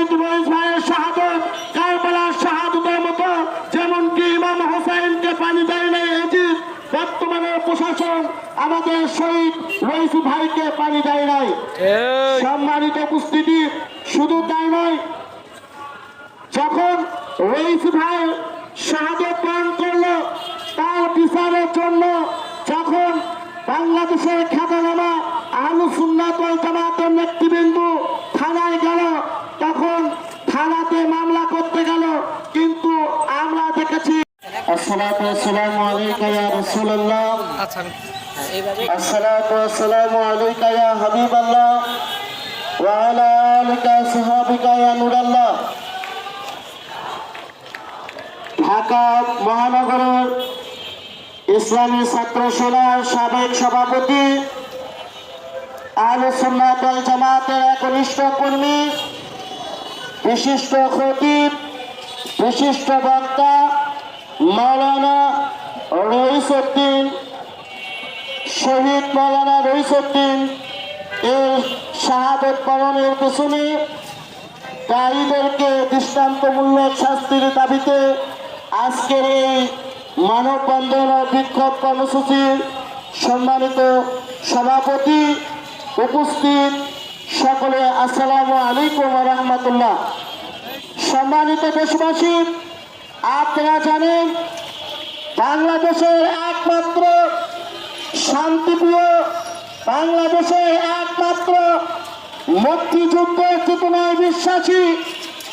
শহীদ রয়েস ভাইয়ের শাহাদত কারবালার শাহাদতের মতো যেমন ইমাম হোসেনকে পানি দেয় নাই এজিদ বর্তমানে প্রশাসন আমাদের শহীদ রয়েস ভাইকে পানি দেয় নাই। সম্মানিত উপস্থিতি শুধু তাই নয় যখন রইস ভাই শাহাদত পান করল তার বিচারের জন্য যখন বাংলাদেশের খ্যাতনামা আলু সুন্নাত ওয়াল জামাতের নেতৃবৃন্দ থানায় গেল তখন থানাতে মামলা করতে গেল কিন্তু আমরা দেখেছি আসসালাতু আসসালামু আলাইকা ইয়া রাসূলুল্লাহ। আচ্ছা হ্যাঁ, এইভাবে আসসালাতু আসসালামু আলাইকা ইয়া হাবিবাল্লাহ ওয়া আলা আলিকা সাহাবিকা ইয়া নূরাল্লাহ। ঢাকা মহানগরের ইসলামী ছাত্র সেনার সাবেক সভাপতি আল সুন্নাত ওয়াল জামাতের একনিষ্ঠ কর্মী বিশিষ্ট খতিব বিশিষ্ট বক্তা মাওলানা রইসুদ্দিন, শহীদ মৌলানা রইসুদ্দিন, এর শাহাদত পালনের পেছনে দায়ীদেরকে দৃষ্টান্তমূলক শাস্তির দাবিতে আজকের এই মানববন্ধন ও বিক্ষোভ কর্মসূচির সম্মানিত সভাপতি উপস্থিত সকলে আসসালামু আলাইকুম রহমতুল্লাহ। সম্মানিত দেশবাসী, আপনারা জানেন বাংলাদেশের একমাত্র শান্তিপ্রিয়, বাংলাদেশের একমাত্র মুক্তিযুদ্ধের চেতনায় বিশ্বাসী,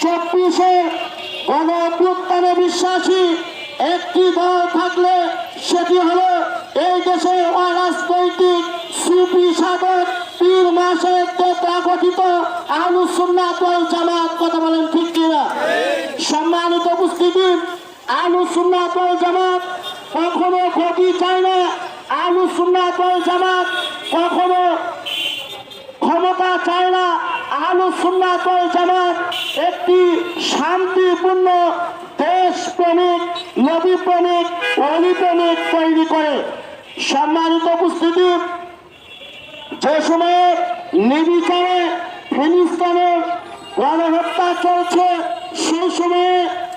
চব্বিশে গণ অভ্যুত্থানে বিশ্বাসী একটি দল থাকলে সেটি হলো এই দেশের অরাজনৈতিক সুফি সাধক পীর মাসের দ্বারা গঠিত আলুসুন্নাত ওয়াল জামাত, কথা বলেন ঠিক কিনা? সম্মানিত উপস্থিতি আলুসুন্নাত ওয়াল জামাত কখনো গতি চায় না। আলুসুন্নাত ওয়াল জামাত কখনো ক্ষমতা চায় না। আলু সুন্নাত ওয়াল জামাত একটি শান্তিপূর্ণ দেশ প্রেমিক নবী প্রেমিক অলি প্রেমিক তৈরি করে। সম্মানিত উপস্থিতি, যে সময়ে নির্বিচারে ফিলিস্তানের গণহত্যা চলছে, সেই সময়ে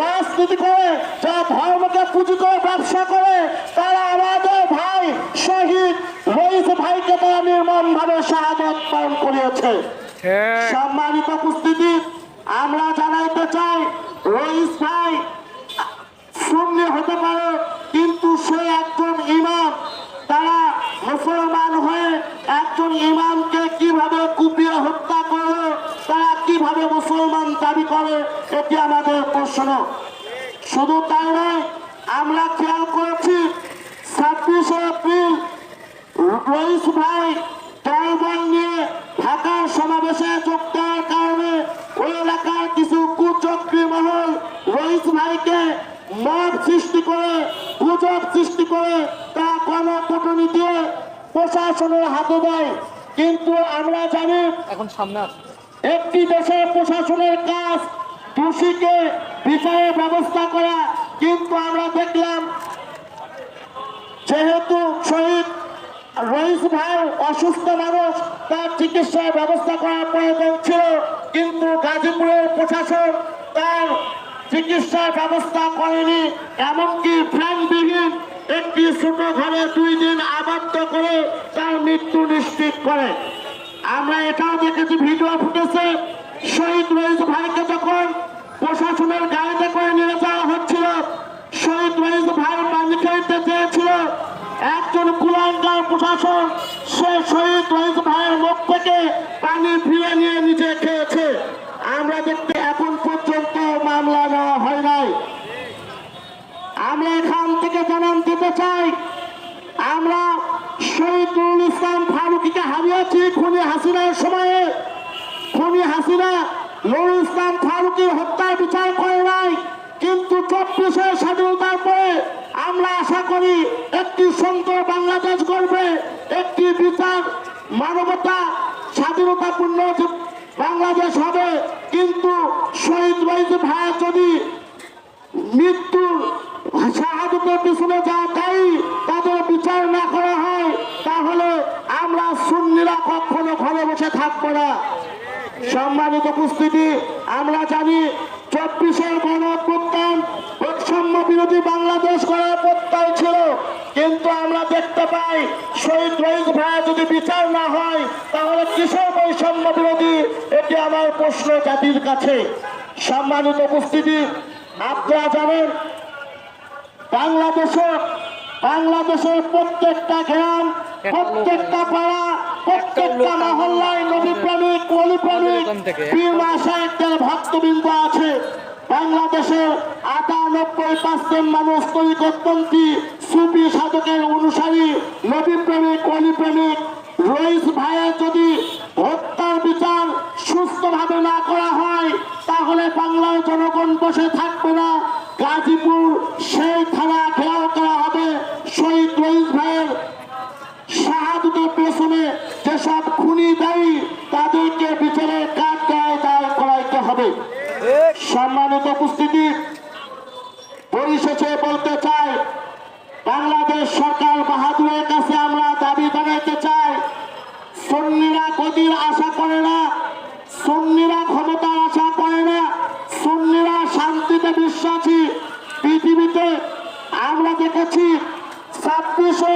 রাজনীতি করে যারা ধর্মকে পুঁজি করে ব্যবসা করে তারা আমাদের ভাই শহীদ রইস ভাইকে তারা নির্মম ভাবে শাহাদত পালন করিয়েছে। সম্মানিত উপস্থিতি আমরা জানাইতে চাই রইস ভাই শূন্য হতে পারে কিন্তু সে একজন ইমাম। তারা মুসলমান হয়ে একজন ইমামকে কীভাবে কুপিয়ে হত্যা করল তারা কীভাবে মুসলমান দাবি করে এটি আমাদের প্রশ্ন শুধু তাই নয় আমরা খেয়াল করেছি ছাব্বিশে এপ্রিল রইস ভাই দলবল নিয়ে ঢাকার সমাবেশে যোগ দেওয়ার কারণে ওই এলাকার কিছু কুচক্রী মহল রইস ভাইকে মত সৃষ্টি করে গুজব সৃষ্টি করে তা গণকটনি দিয়ে প্রশাসনের হাতে দেয়। কিন্তু আমরা জানি এখন সামনে একটি দেশের প্রশাসনের কাজ দোষীকে বিচারের ব্যবস্থা করা, কিন্তু আমরা দেখলাম যেহেতু শহীদ রইস ভাই অসুস্থ মানুষ, তার চিকিৎসার ব্যবস্থা করার প্রয়োজন ছিল, কিন্তু গাজীপুরের প্রশাসন তার চিকিৎসার ব্যবস্থা করেনি। এমনকি ফ্যানবিহীন একটি ছোট ঘরে দুই দিন আবদ্ধ করে তার মৃত্যু নিশ্চিত করে। আমরা এটাও দেখেছি, ভিডিও ফুটেছে, শহীদ রইস ভাইকে যখন প্রশাসনের গাড়িতে করে নিয়ে যাওয়া হচ্ছিল শহীদ রইস ভাই পানি খেলতে চেয়েছিল একজন কুলাঙ্গার প্রশাসন সে শহীদ রইস ভাইয়ের মুখ থেকে পানি ফিরে নিয়ে নিজে খেয়েছে। আমরা দেখতে এখন পর্যন্ত মামলা নেওয়া হয় নাই। আমরা এখান থেকে জানান দিতে চাই, আমরা শহীদুল ইসলাম ফারুকিকে হারিয়েছি খুনি হাসিনার সময়ে। খুনি হাসিনা নুর ইসলাম ফারুকের হত্যার বিচার করে নাই। কিন্তু চব্বিশের স্বাধীনতার পরে আমরা আশা করি একটি সুন্দর বাংলাদেশ গড়বে, একটি বিচার, মানবতা স্বাধীনতাপূর্ণ বাংলাদেশ হবে। কিন্তু শহীদ রয়েছে ভাই যদি মৃত্যুর শাহাদতের পিছনে যা দায়ী, তাদের বিচার না করা হয়, তাহলে আমরা সুন্নিরা কখনো ঘরে বসে থাকব না। সম্মানিত উপস্থিতি, আমরা জানি চব্বিশের গণ প্রত্যান বৈষম্য বিরোধী বাংলাদেশ করার প্রত্যয় ছিল। কিন্তু আমরা দেখতে পাই, শহীদ রহিত ভাই যদি বিচার না হয়, তাহলে কিসের বৈষম্য বিরোধী? এটি আমার প্রশ্ন জাতির কাছে। সম্মানিত উপস্থিতি আপনারা জানেন বাংলাদেশে বাংলাদেশের প্রত্যেকটা গ্রাম, প্রত্যেকটা পাড়া প্রত্যেকটা মহল্লায় নদী প্রেমিক অলি প্রেমিক পীর মাসায়কদের ভক্তবৃন্দ আছে। বাংলাদেশের আটানব্বই পার্সেন্ট মানুষ তরিকতপন্থী সুফি সাধকের অনুসারী নবী প্রেমিক অলি প্রেমিক। রইস ভাইয়ের যদি হত্যার বিচার সুস্থভাবে না করা হয় তাহলে বাংলার জনগণ বসে থাকবে না। গাজীপুর সেই থানা ঘেরাও করা হবে শহীদ রইস ভাইয়ের শাহাদতের পেছনে যেসব খুনি দায়ী তাদেরকে বিচারের কাজ দায় দায় করাইতে হবে সম্মানিত উপস্থিতি পরিশেষে বলতে চাই বাংলাদেশ সরকার বাহাদুরের কাছে আমরা দাবি জানাইতে চাই সুন্নিরা গতির আশা করে না সন্নিরা ক্ষমতার আশা করে না সন্নিরা শান্তিতে বিশ্বাসী। পৃথিবীতে আমরা দেখেছি ছাব্বিশে